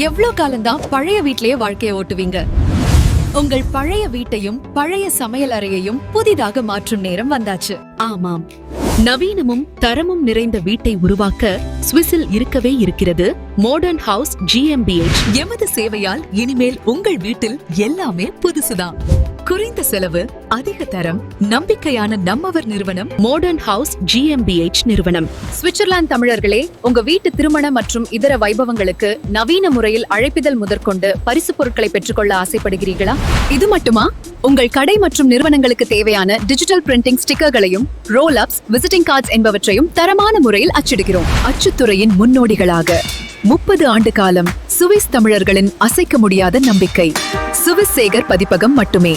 எவ்ளோ காலம்தான் பழைய வீட்லயே வாழ்க்கைய ஓட்டுவீங்க? உங்கள் பழைய வீட்டையும் பழைய சமையல் அறையையும் புதிதாக மாற்றும் நேரம் வந்தாச்சு. ஆமாம். நவீனமும் தரமும் நிறைந்த வீட்டை உருவாக்க சுவிஸில் இருக்கவே இருக்கிறது மாடர்ன் ஹவுஸ் ஜிஎம்பிஎச் எமது சேவையால் இனிமேல் உங்கள் வீட்டில் எல்லாமே புதுசுதான். குறைந்த செலவு அதிக தரம் நம்பிக்கையான நம்மவர் நிறுவனம் மோடர்ன் ஹவுஸ் ஜிஎம்பிஎச் நிறுவனம். சுவிட்சர்லாந்து தமிழர்களே உங்க வீட்டு திருமண மற்றும் இதர வைபவங்களுக்கு நவீன முறையில் அழைப்பிதழ் முதற்கொண்டு பரிசு பொருட்களை பெற்றுக்கொள்ள ஆசைப்படுகிறீர்களா? இது மட்டுமா? உங்கள் கடை மற்றும் நிறுவனங்களுக்கு தேவையான டிஜிட்டல் பிரிண்டிங் ஸ்டிக்கர்களையும் ரோல் அப்ஸ் விசிட்டிங் கார்ட்ஸ் என்பவற்றையும் தரமான முறையில் அச்சிடுகிறோம். அச்சுத்துறையின் முன்னோடிகளாக. முப்பது ஆண்டு காலம் சுவிஸ் தமிழர்களின் அசைக்க முடியாத நம்பிக்கை. சுவிஸ் சேகர் பதிப்பகம் மட்டுமே.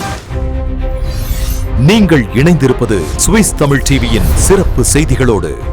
நீங்கள் இணைந்திருப்பது சுவிஸ் தமிழ் டிவியின் சிறப்பு செய்திகளோடு.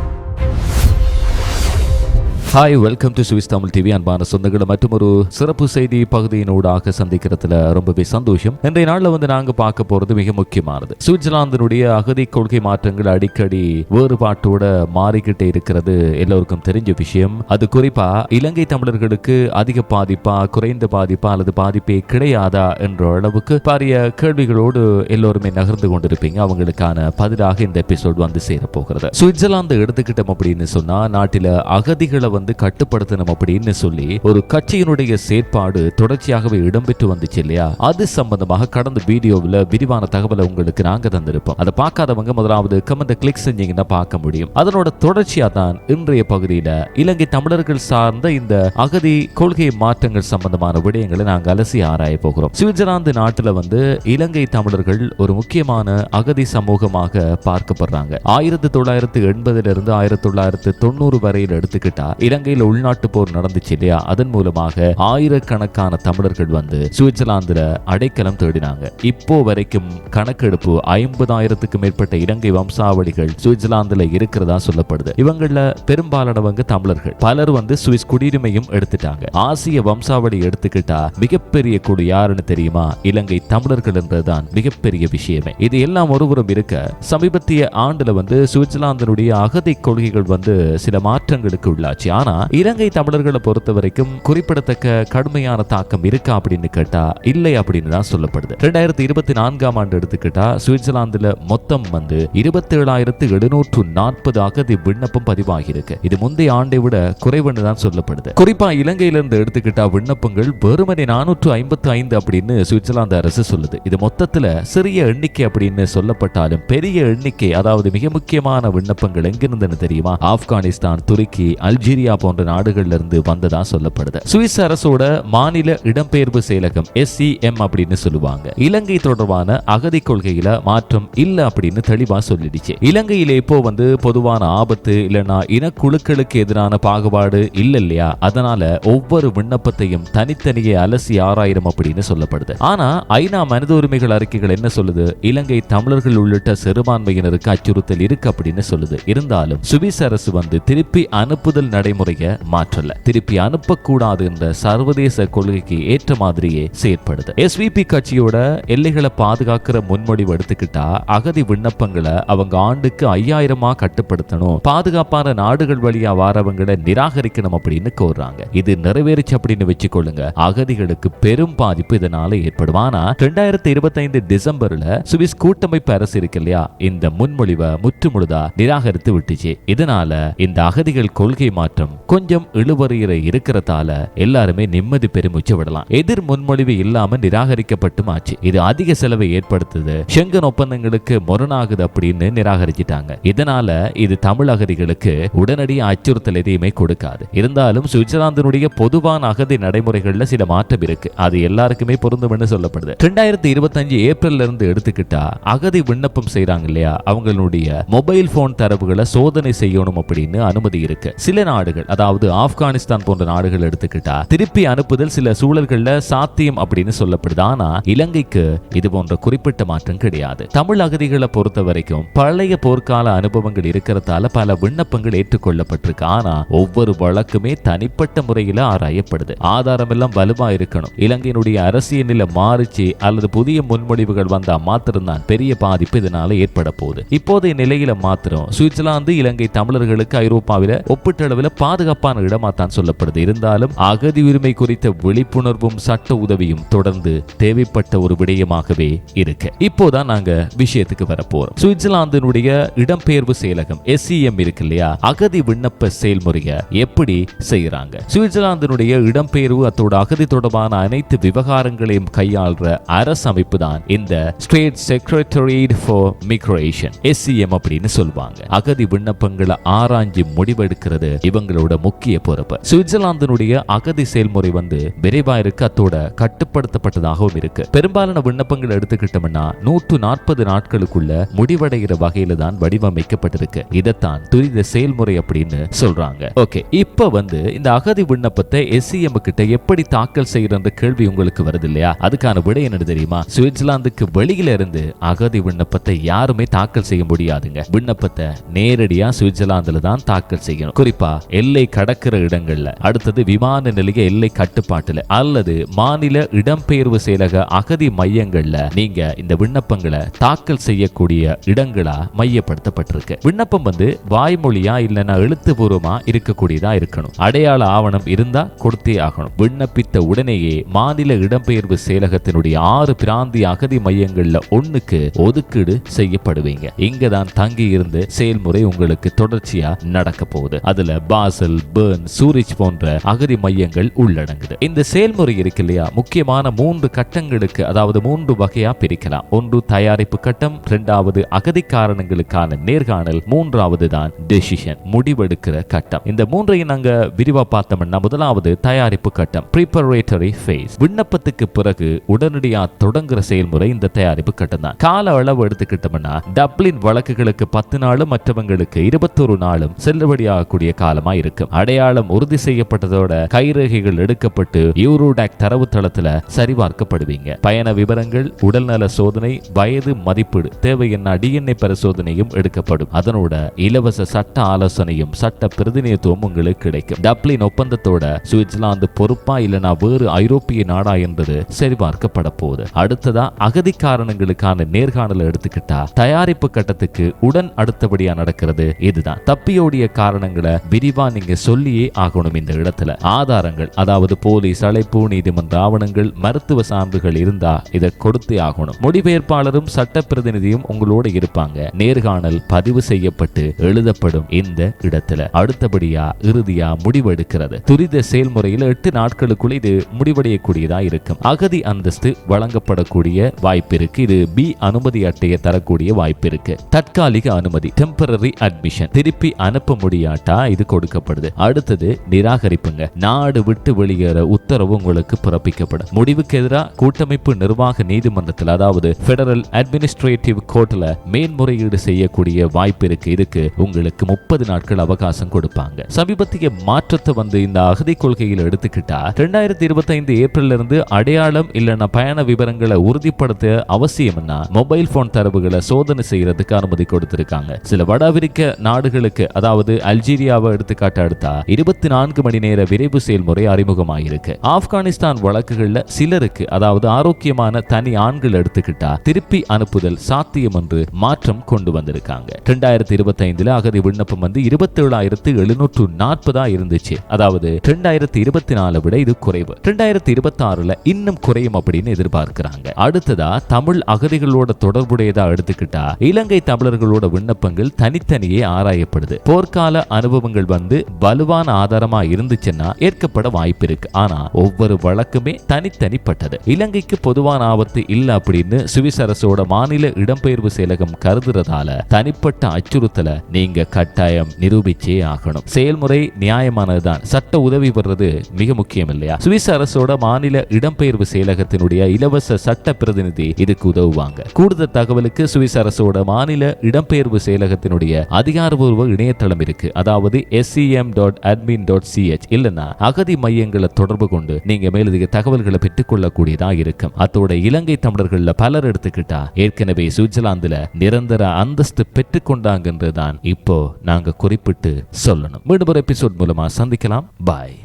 Hi welcome to Swiss Tamil TV அன்பான சொந்தங்களை மற்றும் ஒரு சிறப்பு செய்தி பகுதியினூடாக சந்திக்கிறதுல ரொம்பவே சந்தோஷம். இன்றைய நாள்ல வந்து நாங்க பார்க்க போறது மிக முக்கியமானது. சுவிட்சர்லாந்தினுடைய அகதி கொள்கை மாற்றங்கள் அடிக்கடி வேறுபாட்டோட மாறிக்கிட்டே இருக்கிறது எல்லோருக்கும் தெரிஞ்ச விஷயம். அது குறிப்பா இலங்கை தமிழர்களுக்கு அதிக பாதிப்பா குறைந்த பாதிப்பா அல்லது பாதிப்பே கிடையாதா என்ற அளவுக்கு பாரிய கேள்விகளோடு எல்லோருமே நகர்ந்து கொண்டிருப்பீங்க. அவங்களுக்கான பதிலாக இந்த எபிசோட் வந்து சேரப்போகிறது. சுவிட்சர்லாந்து எடுத்துக்கிட்டோம் அப்படின்னு சொன்னா நாட்டில அகதிகளை வந்து கட்டுப்படுத்தணும் அப்படின்னு சொல்லி ஒரு கட்சியினுடைய செயற்பாடு தொடர்ச்சியாகவே இடம்பெற்று வந்துச்சு இல்லையா? அது சம்பந்தமாக கடந்த வீடியோவில் விரிவான தகவலை உங்களுக்கு நாங்க தந்திருப்போம். அதை பார்க்காதவங்க முதலாவது கமெண்ட் கிளிக் செஞ்சீங்கன்னா பார்க்க முடியும். அதனோட தொடர்ச்சியா தான் இன்றைய பகுதியில இலங்கை தமிழர்கள் சார்ந்த இந்த அகதி கொள்கை மாற்றங்கள் சம்பந்தமான விடயங்களை நாங்கள் அலசி ஆராய போகிறோம். சுவிட்சர்லாந்து நாட்டில் வந்து இலங்கை தமிழர்கள் ஒரு முக்கியமான அகதி சமூகமாக பார்க்கப்படுறாங்க. ஆயிரத்தி தொள்ளாயிரத்தி எண்பதுல இருந்து ஆயிரத்தி தொள்ளாயிரத்தி தொண்ணூறு வரையில் எடுத்துக்கிட்டா இலங்கையில் உள்நாட்டு போர் நடந்துச்சு இல்லையா? அதன் மூலமாக ஆயிரக்கணக்கான தமிழர்கள் வந்து சுவிட்சர்லாந்துல அடைக்கலம் தேடினாங்க. இப்போ வரைக்கும் கணக்கெடுப்பு ஐம்பதாயிரத்துக்கு மேற்பட்ட இலங்கை வம்சாவளிகள் சுவிட்சர்லாந்துல இருக்கிறதா சொல்லப்படுது. இவங்கள பெரும்பாலானவங்க தமிழர்கள். பலர் வந்து சுவிஸ் குடியுரிமையும் எடுத்துட்டாங்க. ஆசிய வம்சாவளி எடுத்துக்கிட்டா மிகப்பெரிய குழு யாருன்னு தெரியுமா? இலங்கை தமிழர்கள் என்றதுதான் மிகப்பெரிய விஷயமே. இது எல்லாம் ஒருபுறம் இருக்க சமீபத்திய ஆண்டுல வந்து சுவிட்சர்லாந்தினுடைய அகதி கொள்கைகள் வந்து சில மாற்றங்களுக்கு உள்ளாச்சு. ஆனா இலங்கை தமிழர்களை பொறுத்த வரைக்கும் குறிப்பிடத்தக்க கடுமையான தாக்கம் இருக்கா அப்படின்னு கேட்டா இல்லை அப்படின்னு தான் சொல்லப்படுது. ரெண்டாயிரத்தி இருபத்தி நான்காம் ஆண்டு எடுத்துக்கிட்டா சுவிட்சர்லாந்துல மொத்தம் வந்து இருபத்தி ஏழாயிரத்து எழுநூற்று நாற்பது அகதி விண்ணப்பம் பதிவாகியிருக்கு. இது முந்தைய ஆண்டை விட குறைவுன்னு தான் சொல்லப்படுது. குறிப்பா இலங்கையிலிருந்து எடுத்துக்கிட்டா விண்ணப்பங்கள் வெறுமனே நானூற்று ஐம்பத்து ஐந்து அப்படின்னு சுவிட்சர்லாந்து அரசு சொல்லுது. இது மொத்தத்துல சிறிய எண்ணிக்கை அப்படின்னு சொல்லப்பட்டாலும் பெரிய எண்ணிக்கை அதாவது மிக முக்கியமான விண்ணப்பங்கள் எங்கிருந்துன்னு தெரியுமா? ஆப்கானிஸ்தான் துருக்கி அல்ஜீரியா போன்ற நாடுகள்ல இருந்து வந்ததா சொல்லப்படுது. சுவிஸ் அரசோட மாநில இடம்பெயர்வு செயலகம் எஸ்சிஎம் அப்படின்னு சொல்லுவாங்க. இலங்கை தொடர்பான அகதி கொள்கையில மாற்றம் இல்ல அப்படின்னு தெளிவா சொல்லிடுச்சு. இலங்கையில இப்போ வந்து பொதுவான ஆபத்து இல்லனா இனக்குழுக்களுக்கு எதிரான பாகுபாடு இல்ல இல்லையா? அதனால ஒவ்வொரு விண்ணப்பத்தையும் தனித்தனியே அலசி ஆறாயிரம் அப்படின்னு சொல்லப்படுது. ஆனா ஐநா மனித உரிமைகள் அறிக்கைகள் என்ன சொல்லுது? இலங்கை தமிழர்கள் உள்ளிட்ட சிறுபான்மையினருக்கு அச்சுறுத்தல் இருக்கு அப்படின்னு சொல்லுது. இருந்தாலும் சுவிஸ் அரசு வந்து திருப்பி அனுப்புதல் நடைமுறை நடைமுறைய மாற்றல. திருப்பி அனுப்பக்கூடாது என்ற சர்வதேச கொள்கைக்கு ஏற்ற மாதிரியே செயற்படுது. எஸ்விபி கட்சியோட எல்லைகளை பாதுகாக்கிற முன்மொழிவு எடுத்துக்கிட்டா அகதி விண்ணப்பங்களை அவங்க ஆண்டுக்கு ஐயாயிரமா கட்டுப்படுத்தணும். பாதுகாப்பான நாடுகள் வழியா வாரவங்களை நிராகரிக்கணும் அப்படின்னு கோர்றாங்க. இது நிறைவேறிச்சு அப்படின்னு வச்சுக்கொள்ளுங்க. அகதிகளுக்கு பெரும் பாதிப்பு இதனால ஏற்படும். ஆனா ரெண்டாயிரத்தி இருபத்தைந்து டிசம்பர்ல சுவிஸ் கூட்டமைப்பு அரசு இருக்கு இல்லையா? இந்த முன்மொழிவை முற்றுமுழுதா நிராகரித்து விட்டுச்சு. இதனால இந்த அகதிகள் கொள்கை மாற்றம் கொஞ்சம் இழுவறியிற இருக்கிறதால எல்லாருமே நிம்மதி பெருமிச்சு விடலாம் எதிர் முன்மொழிவு இல்லாம நிராகரிக்கப்பட்டும் ஆச்சு. இது அதிக செலவை ஏற்படுத்துது. செங்கன் ஒப்பந்தங்களுக்கு முரணாகுது அப்படின்னு நிராகரிச்சிட்டாங்க. இதனால இது தமிழ் அகதிகளுக்கு உடனடி அச்சுறுத்தல் எதையுமே கொடுக்காது. இருந்தாலும் சுவிட்சர்லாந்தினுடைய பொதுவான அகதி நடைமுறைகள்ல சில மாற்றம் இருக்கு. அது எல்லாருக்குமே பொருந்தும்னு சொல்லப்படுது. ரெண்டாயிரத்தி இருபத்தஞ்சு ஏப்ரல்ல இருந்து எடுத்துக்கிட்டா அகதி விண்ணப்பம் செய்யறாங்க இல்லையா? அவங்களுடைய மொபைல் போன் தரவுகளை சோதனை செய்யணும் அப்படின்னு அனுமதி இருக்கு. சில நாடுகள் அதாவது ஆப்கானிஸ்தான் போன்ற நாடுகள் எடுத்துக்கிட்டா திருப்பி அனுப்புதல் சில சூழல்கள்ல சாத்தியம் அப்படின்னு சொல்லப்படுது. ஆனா இலங்கைக்கு இது போன்ற குறிப்பிட்ட மாற்றம் கிடையாது. தமிழ் அகதிகளை பொறுத்த வரைக்கும் பழைய போர்க்கால அனுபவங்கள் இருக்கிறதால பல விண்ணப்பங்கள் ஏற்றுக்கொள்ளப்பட்டிருக்கு. ஆனா ஒவ்வொரு வழக்குமே தனிப்பட்ட முறையில ஆராயப்படுது. ஆதாரம் எல்லாம் வலுவா இருக்கணும். இலங்கையினுடைய அரசியல் நிலை மாறிச்சு அல்லது புதிய முன்மொழிவுகள் வந்தா மாத்திரம்தான் பெரிய பாதிப்பு இதனால ஏற்பட போகுது. இப்போதைய நிலையில மாத்திரம் சுவிட்சர்லாந்து இலங்கை தமிழர்களுக்கு ஐரோப்பாவில ஒப்பீட்டளவில் பாதுகாப்பான இடமா தான் சொல்லப்படுது. இருந்தாலும் அகதி உரிமை குறித்த விழிப்புணர்வும் சட்ட உதவியும் தொடர்ந்து தேவைப்பட்ட ஒரு விடயமாகவே இருக்கு. இப்போதான் நாங்க விஷயத்துக்கு வரப்போறோம். சுவிட்சர்லாந்தினுடைய இடம்பெயர்வு செயலகம் எஸ்இஎம் இருக்கு இல்லையா? அகதி விண்ணப்ப செயல்முறையை எப்படி செய்யறாங்க சுவிட்சர்லாந்தினுடைய இடம்பெயர்வு அத்தோட அகதி தொடர்பான அனைத்து விவகாரங்களையும் கையாள்ற அரசு அமைப்பு தான் இந்த state secretariat for migration SCM அப்படின்னு சொல்லுவாங்க. அகதி விண்ணப்பங்களை ஆராய்ஞ்சு முடிவெடுக்கிறது இவங்க இவங்களோட முக்கிய பொறுப்பு. சுவிட்சர்லாந்தினுடைய அகதி செயல்முறை வந்து விரைவா இருக்கு. அத்தோட கட்டுப்படுத்தப்பட்டதாகவும் இருக்கு. பெரும்பாலான விண்ணப்பங்கள் எடுத்துக்கிட்டோம்னா நூற்று நாற்பது நாட்களுக்குள்ள முடிவடைகிற வகையில தான் வடிவமைக்கப்பட்டிருக்கு. இதைத்தான் துரித செயல்முறை அப்படின்னு சொல்றாங்க. ஓகே இப்ப வந்து இந்த அகதி விண்ணப்பத்தை எஸ்சிஎம் கிட்ட எப்படி தாக்கல் செய்யற கேள்வி உங்களுக்கு வருது இல்லையா? அதுக்கான விடை என்ன தெரியுமா? சுவிட்சர்லாந்துக்கு வெளியில இருந்து அகதி விண்ணப்பத்தை யாருமே தாக்கல் செய்ய முடியாதுங்க. விண்ணப்பத்தை நேரடியா சுவிட்சர்லாந்துல தான் தாக்கல் செய்யணும். குறிப்பா எல்லை கடக்கிற இடங்கள்ல. அடுத்தது விமான நிலைய எல்லை கட்டுப்பாட்டுல. அல்லது மாநில இடம்பெயர்வு செயலக அகதி மையங்கள்ல நீங்க இந்த விண்ணப்பங்களை தாக்கல் செய்யக்கூடிய இடங்களா மையப்படுத்தப்பட்டிருக்கு. விண்ணப்பம் வந்து வாய்மொழியா இல்லைன்னா எழுத்துபூர்வமா இருக்கக்கூடியதா இருக்கணும். அடையாள ஆவணம் இருந்தா கொடுத்தே ஆகணும். விண்ணப்பித்த உடனேயே மாநில இடம்பெயர்வு செயலகத்தினுடைய ஆறு பிராந்திய அகதி மையங்கள்ல ஒண்ணுக்கு ஒதுக்கீடு செய்யப்படுவீங்க. இங்கதான் தங்கி இருந்து செயல்முறை உங்களுக்கு தொடர்ச்சியா நடக்க போகுது அதுல பாசல் பேர்ன் சூரிச் போன்ற அகதி மையங்கள் உள்ளடங்குது. இந்த செயல்முறை இருக்கு இல்லையா? முக்கியமான மூன்று கட்டங்களுக்கு அதாவது மூன்று வகையா பிரிக்கலாம். ஒன்று தயாரிப்பு கட்டம் இரண்டாவது அகதி காரணங்களுக்கான நேர்காணல் மூன்றாவது தான் டெசிஷன் முடிவெடுக்கிற கட்டம். இந்த மூன்றையும் நாங்க விரிவா பார்த்தோம்னா முதலாவது தயாரிப்பு கட்டம் ப்ரிப்பரேட்டரி ஃபேஸ் விண்ணப்பத்துக்கு பிறகு உடனடியா தொடங்குற செயல்முறை இந்த தயாரிப்பு கட்டம் தான். கால அளவு எடுத்துக்கிட்டோம்னா டப்ளின் வழக்குகளுக்கு பத்து நாளும் மற்றவங்களுக்கு இருபத்தொரு நாளும் செல்லுபடியாகக்கூடிய காலமா இருக்கும். அடையாளம் உறுதி செய்யப்பட்டதோட கைரேகைகள் எடுக்கப்பட்டு யூரோடாக் தரவுத்தளத்துல சரிபார்க்கப்படுவீங்க. பயண விவரங்கள் உடல்நல சோதனை வயது மதிப்பீடு தேவையான டிஎன்ஏ பரிசோதனையும் எடுக்கப்படும். அதனோட இலவச சட்ட ஆலோசனையும் சட்ட பிரதிநிதித்துவம் உங்களுக்கு கிடைக்கும். டப்ளின் ஒப்பந்தத்தோட சுவிட்சர்லாந்து பொறுப்பா இல்லனா வேறு ஐரோப்பிய நாடா என்பது சரிபார்க்கப்பட போகுது. அடுத்ததா அகதி காரணங்களுக்கான நேர்காணலை எடுத்துக்கிட்டா தயாரிப்பு கட்டத்துக்கு உடன் அடுத்தபடியா நடக்கிறது இதுதான். தப்பியோடிய காரணங்களை விரிவா நீங்க சொல்லியே ஆகணும் இந்த இடத்துல. ஆதாரங்கள் அதாவது போலீஸ் அழைப்பு நீதிமன்ற ஆவணங்கள் மருத்துவ சான்றுகள் இருந்தா இதை கொடுத்தே ஆகணும். மொழிபெயர்ப்பாளரும் சட்ட பிரதிநிதியும் உங்களோட இருப்பாங்க. நேர்காணல் பதிவு செய்யப்பட்டு எழுதப்படும் இந்த இடத்துல. அடுத்தபடியா இறுதியா முடிவெடுக்கிறது. துரித செயல்முறையில் எட்டு நாட்களுக்குள்ள இது முடிவடையக்கூடியதா இருக்கும். அகதி அந்தஸ்து வழங்கப்படக்கூடிய வாய்ப்பு இருக்கு. இது பி அனுமதி அட்டையை தரக்கூடிய வாய்ப்பு இருக்கு. தற்காலிக அனுமதி டெம்பரரி அட்மிஷன் திருப்பி அனுப்ப முடியாட்டா இது கொடுக்க கொடுக்கப்படுது அடுத்தது நிராகரிப்புங்க. நாடு விட்டு வெளியேற உத்தரவு உங்களுக்கு பிறப்பிக்கப்படும். முடிவுக்கு எதிராக கூட்டமைப்பு நிர்வாக நீதிமன்றத்தில் அதாவது பெடரல் அட்மினிஸ்ட்ரேட்டிவ் கோர்ட்ல மேன்முறையீடு செய்யக்கூடிய வாய்ப்பு இருக்கு. இதுக்கு உங்களுக்கு முப்பது நாட்கள் அவகாசம் கொடுப்பாங்க. சமீபத்திய மாற்றத்தை வந்து இந்த அகதி கொள்கையில் எடுத்துக்கிட்டா ரெண்டாயிரத்தி இருபத்தி ஐந்து ஏப்ரல் இருந்து அடையாளம் இல்லைன்னா பயண விவரங்களை உறுதிப்படுத்த அவசியம்னா மொபைல் போன் தரவுகளை சோதனை செய்யறதுக்கு அனுமதி கொடுத்திருக்காங்க. சில வட அமெரிக்க நாடுகளுக்கு அதாவது அல்ஜீரியாவை எடுத்துக்காட்டு எடுத்தா இருபத்தி நான்கு மணி நேர விரைவு செயல்முறை அறிமுகமாயிருக்கு. ஆப்கானிஸ்தான் வழக்குகள்ல சிலருக்கு அதாவது ஆரோக்கியமான தனி ஆண்கள் எடுத்துக்கிட்டா திருப்பி அனுப்புதல் சாத்தியம் என்று மாற்றம் கொண்டு வந்திருக்காங்க. ரெண்டாயிரத்தி இருபத்தி ஐந்துல அகதி விண்ணப்பம் வந்து இருபத்தி ஏழாயிரத்து எழுநூற்று நாற்பதா இருந்துச்சு. அதாவது ரெண்டாயிரத்தி இருபத்தி நாலு விட இது குறைவு. ரெண்டாயிரத்தி இருபத்தி ஆறுல இன்னும் குறையும் அப்படின்னு எதிர்பார்க்கிறாங்க. அடுத்ததா தமிழ் அகதிகளோட தொடர்புடையதா எடுத்துக்கிட்டா இலங்கை தமிழர்களோட விண்ணப்பங்கள் தனித்தனியே ஆராயப்படுது. போர்க்கால அனுபவங்கள் வந்து வலுவான ஆதாரமா இருந்துச்சுன்னா ஏற்கப்பட வாய்ப்பு இருக்கு ஆனா ஒவ்வொரு வழக்குமே தனித்தனிப்பட்டது. இலங்கைக்கு பொதுவான ஆபத்து இல்ல அப்படின்னு சுவிஸ் அரசோட மாநில இடம்பெயர்வு செயலகம் கருதுறதால தனிப்பட்ட அச்சுறுத்தலை நீங்க கட்டாயம் நிரூபிச்சே ஆகணும். செயல்முறை நியாயமானதுதான். சட்ட உதவி பெறது மிக முக்கியம் இல்லையா? சுவிஸ் அரசோட மாநில இடம்பெயர்வு செயலகத்தினுடைய இலவச சட்ட பிரதிநிதி இதுக்கு உதவுவாங்க. கூடுதல் தகவலுக்கு சுவிஸ் அரசோட மாநில இடம்பெயர்வு செயலகத்தினுடைய அதிகாரபூர்வ இணையதளம் இருக்கு. அதாவது SEM dot admin dot CH இல்லைன்னா அகதி மையங்களை தொடர்பு கொண்டு நீங்க மேலதிக தகவல்களை பெற்றுக்கொள்ளக்கூடியதா இருக்கும். அத்தோட இலங்கை தமிழர்கள்ல பலர் எடுத்துக்கிட்டா ஏற்கனவே சுவிட்சர்லாந்துல நிரந்தர அந்தஸ்து பெற்றுக்கொண்டாங்கன்றதுதான் இப்போ நாங்க குறிப்பிட்டு சொல்லணும். மீண்டும் ஒரு எபிசோட் மூலமா சந்திக்கலாம். பாய்